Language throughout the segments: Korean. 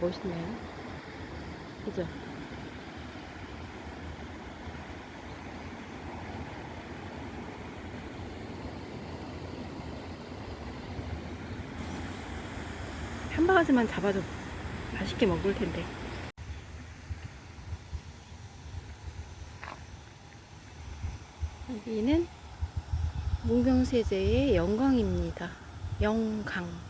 멋있네요. 그죠? 한 바가지만 잡아도 맛있게 먹을 텐데. 여기는 문경세제의 영광입니다. 영강.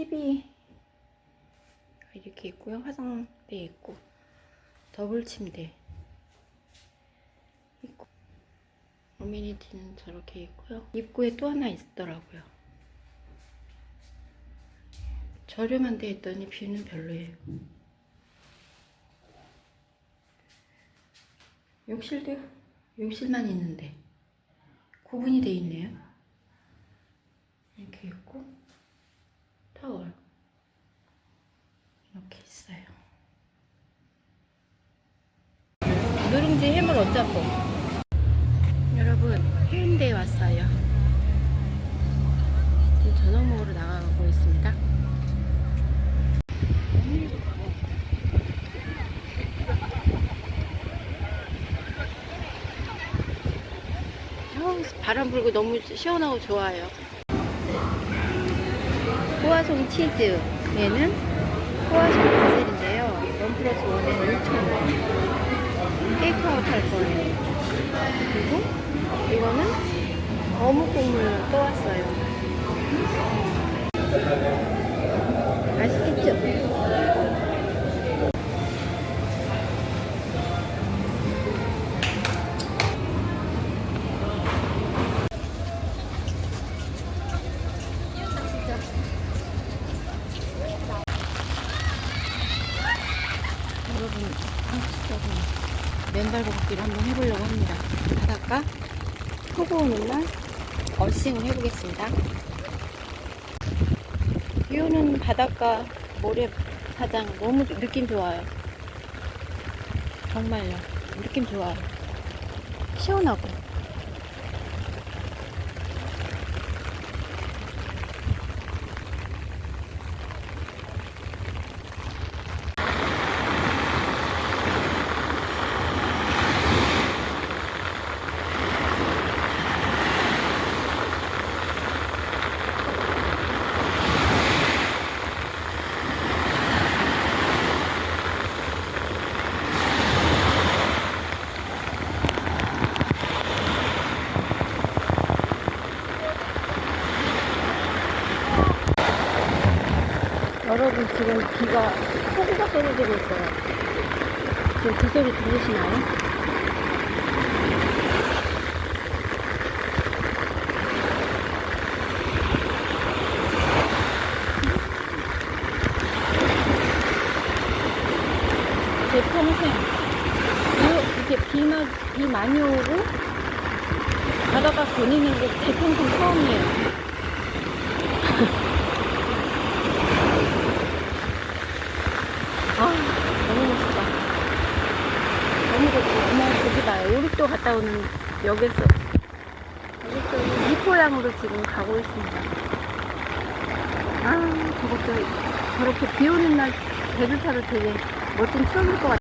TV 이렇게 있고요. 화장대 있고 더블 침대 있고 어메니티는 저렇게 있고요. 입구에 또 하나 있더라고요. 저렴한데 했더니 뷰는 별로예요. 욕실도 욕실만 있는데 구분이 돼 있네요. 이렇게 있고 타월 이렇게 있어요. 누룽지 해물 어짬뽕. 여러분 해운대에 왔어요. 지금 저녁 먹으러 나가고 있습니다. 어, 바람 불고 너무 시원하고 좋아요. 호화송 치즈에는 호화송 바셀인데요. 원 플러스 원에는 1,000원. 테이크아웃 할 거예요. 그리고 이거는 어묵 국물 떠왔어요. 맨발 걷기를 한번 해보려고 합니다. 바닷가 폭우 오는 날 어싱을 해보겠습니다. 비 오는 바닷가 모래사장 너무 느낌 좋아요. 정말요. 느낌 좋아요. 시원하고. 여러분 지금 비가 소리가 떨어지고 있어요. 지금 비소리 들리시나요? 제 평생 이렇게 비 많이 역에서, 여기서 미포양으로 지금 가고 있습니다. 아, 저것도 저렇게 비 오는 날 배를 타도 되게 멋진 추억일 것 같아요.